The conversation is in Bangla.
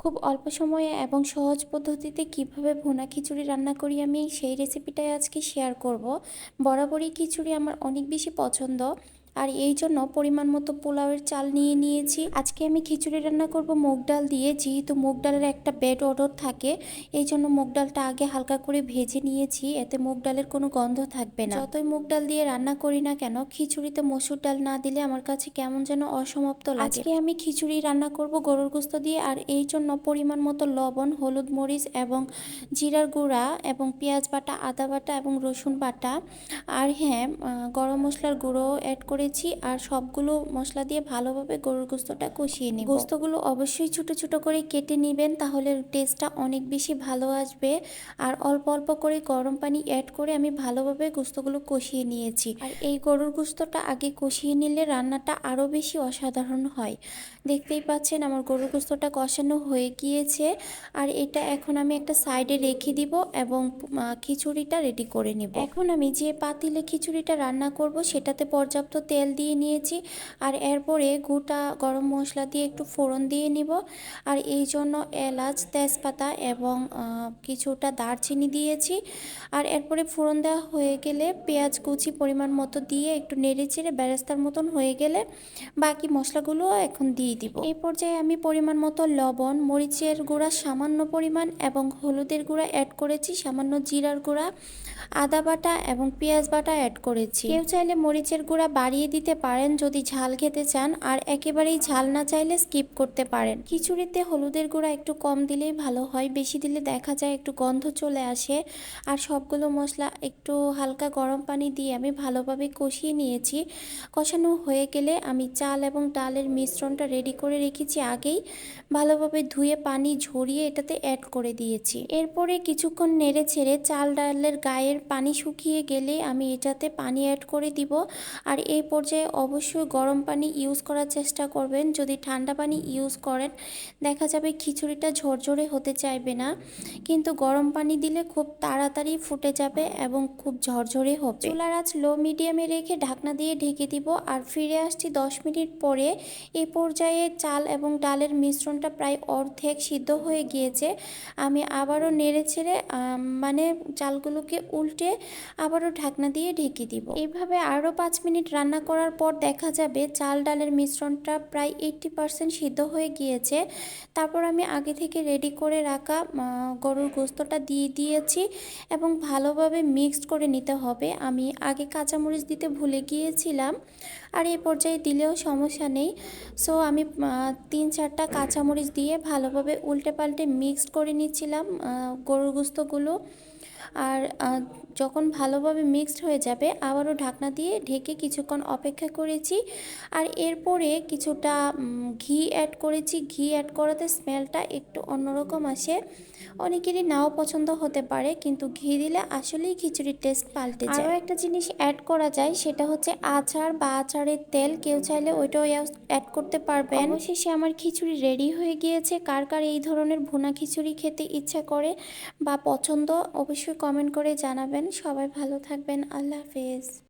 খুব অল্প সময়ে এবং সহজ পদ্ধতিতে কীভাবে ভোনা খিচুড়ি রান্না করি আমি সেই রেসিপিটাই আজকে শেয়ার করব। বরাবরই খিচুড়ি আমার অনেক বেশি পছন্দ। আর এই জন্য পরিমাণ মতো পোলাওয়ের চাল নিয়ে নিয়েছি। আজকে আমি খিচুড়ি রান্না করব মুগ ডাল দিয়ে। যেহেতু মুগ ডালের একটা বেড অর্ডার থাকে, এই জন্য মুগ ডালটা আগে হালকা করে ভেজে নিয়েছি। এতে মুগ ডালের কোনো গন্ধ থাকবে না। যতই মুগ ডাল দিয়ে রান্না করি না কেন, খিচুড়িতে মসুর ডাল না দিলে আমার কাছে কেমন যেন অসমাপ্ত লাগে। আজকে আমি খিচুড়ি রান্না করব গরুর গোস্ত দিয়ে। আর এই জন্য পরিমাণ মতো লবণ, হলুদ মরিচ এবং জিরার গুঁড়া এবং পেঁয়াজ বাটা, আদা বাটা এবং রসুন বাটা। আর হ্যাঁ গরম মশলার গুঁড়ো অ্যাড করেছি আর সবগুলো মশলা দিয়ে ভালোভাবে গরুর গোস্তটা কষিয়ে নিই গোস্তগুলো অবশ্যই ছোটো ছোটো করে কেটে নেবেন তাহলে টেস্টটা অনেক বেশি ভালো আসবে। আর অল্প অল্প করে গরম পানি অ্যাড করে আমি ভালোভাবে গোস্তগুলো কষিয়ে নিয়েছি। আর এই গরুর গোস্তটা আগে কষিয়ে নিলে রান্নাটা আরও বেশি অসাধারণ হয়। দেখতেই পাচ্ছেন আমার গরুর গোস্তটা কষানো হয়ে গিয়েছে। আর এটা এখন আমি একটা সাইডে রেখে দিব এবং খিচুড়িটা রেডি করে নেব। এখন আমি যে পাতিলে খিচুড়িটা রান্না করব সেটাতে পর্যাপ্ত তেল দিয়ে নিয়েছি আর এরপরে গোটা গরম মশলা দিয়ে একটু ফোড়ন দিয়ে নিব। আর এই জন্য এলাচ, তেজপাতা এবং কিছুটা দারচিনি দিয়েছি। আর এরপরে ফোড়ন দেওয়া হয়ে গেলে পেঁয়াজ কুচি পরিমাণ মতো দিয়ে একটু নেড়ে চেড়ে ব্যারেস্তার মতন হয়ে গেলে বাকি মশলাগুলো এখন দিয়ে দিব। এই পর্যায়ে আমি পরিমাণ মতো লবণ, মরিচের গুঁড়া সামান্য পরিমাণ এবং হলুদের গুঁড়া অ্যাড করেছি, সামান্য জিরার গুঁড়া। আদা বাটা এবং পেঁয়াজ বাটা অ্যাড করেছি। কেউ চাইলে মরিচের গুঁড়া বাড়িয়ে দিতে পারেন যদি ঝাল খেতে চান, আর একেবারেই ঝাল না চাইলে স্কিপ করতে পারেন। খিচুড়িতে হলুদের গুঁড়া একটু কম দিলেই ভালো হয়, বেশি দিলে দেখা যায় একটু গন্ধ চলে আসে, আর সবগুলো মশলা একটু হালকা গরম পানি দিয়ে আমি ভালোভাবে কষিয়ে নিয়েছি। কষানো হয়ে গেলে আমি চাল এবং ডালের মিশ্রণটা রেডি করে রেখেছি আগেই। ভালোভাবে ধুয়ে পানি ঝরিয়ে এটাতে অ্যাড করে দিয়েছি। এরপরে কিছুক্ষণ নেড়ে ছেড়ে চাল ডালের গায়ের পানি শুকিয়ে গেলে আমি এটাতে পানি অ্যাড করে দিব। আর এই পর্যায়ে অবশ্যই গরম পানি ইউজ করার চেষ্টা করবেন। যদি ঠান্ডা পানি ইউজ করেন, দেখা যাবে খিচুড়িটা ঝরঝরে হতে চাইবে না। কিন্তু গরম পানি দিলে খুব তাড়াতাড়ি ফুটে যাবে এবং খুব ঝরঝরে হবে। চুলার আঁচ লো মিডিয়ামে রেখে ঢাকনা দিয়ে ঢেকে দিব। আর ফিরে আসছি দশ মিনিট পরে। এই পর্যায়ে চাল এবং ডালের মিশ্রণটা প্রায় অর্ধেক সিদ্ধ হয়ে গিয়েছে। আমি আবারও নেড়ে ছেড়ে মানে চালগুলোকে উল্টে আবারও ঢাকনা দিয়ে ঢেকে দিব। এভাবে আরও পাঁচ মিনিট রান্না করার পর দেখা যাবে চাল ডালের মিশ্রণটা প্রায় এইটটি পারসেন্ট সিদ্ধ হয়ে গিয়েছে। তারপর আমি আগে থেকে রেডি করে রাখা গরুর গোস্তটা দিয়ে দিয়েছি এবং ভালোভাবে মিক্সড করে নিতে হবে। আমি আগে কাঁচামরিচ দিতে ভুলে গিয়েছিলাম। আর এই পর্যায়ে দিলেও সমস্যা নেই। সো আমি তিন চারটা কাঁচামরিচ দিয়ে ভালোভাবে উল্টে পাল্টে মিক্সড করে নিচ্ছিলাম গরুর গুস্তগুলো। আর যখন ভালোভাবে মিক্সড হয়ে যাবে, আবারও ঢাকনা দিয়ে ঢেকে কিছুক্ষণ অপেক্ষা করেছি। আর এরপরে কিছুটা ঘি অ্যাড করেছি। ঘি অ্যাড করাতে স্মেলটা একটু অন্যরকম আসে। অনেকেরই নাও পছন্দ হতে পারে, কিন্তু ঘি দিলে আসলেই খিচুড়ির টেস্ট পাল্টে যায়। আরও একটা জিনিস অ্যাড করা যায়, সেটা হচ্ছে আচার বা আচারের তেল কেউ চাইলে ওইটাও অ্যাড করতে পারবেন। অবশেষে আমার খিচুড়ি রেডি হয়ে গিয়েছে। কার কার এই ধরনের ভুনা খিচুড়ি খেতে ইচ্ছা করে বা পছন্দ অবশ্যই কমেন্ট করে জানাবেন। সবাই ভালো থাকবেন। আল্লাহ হাফেজ।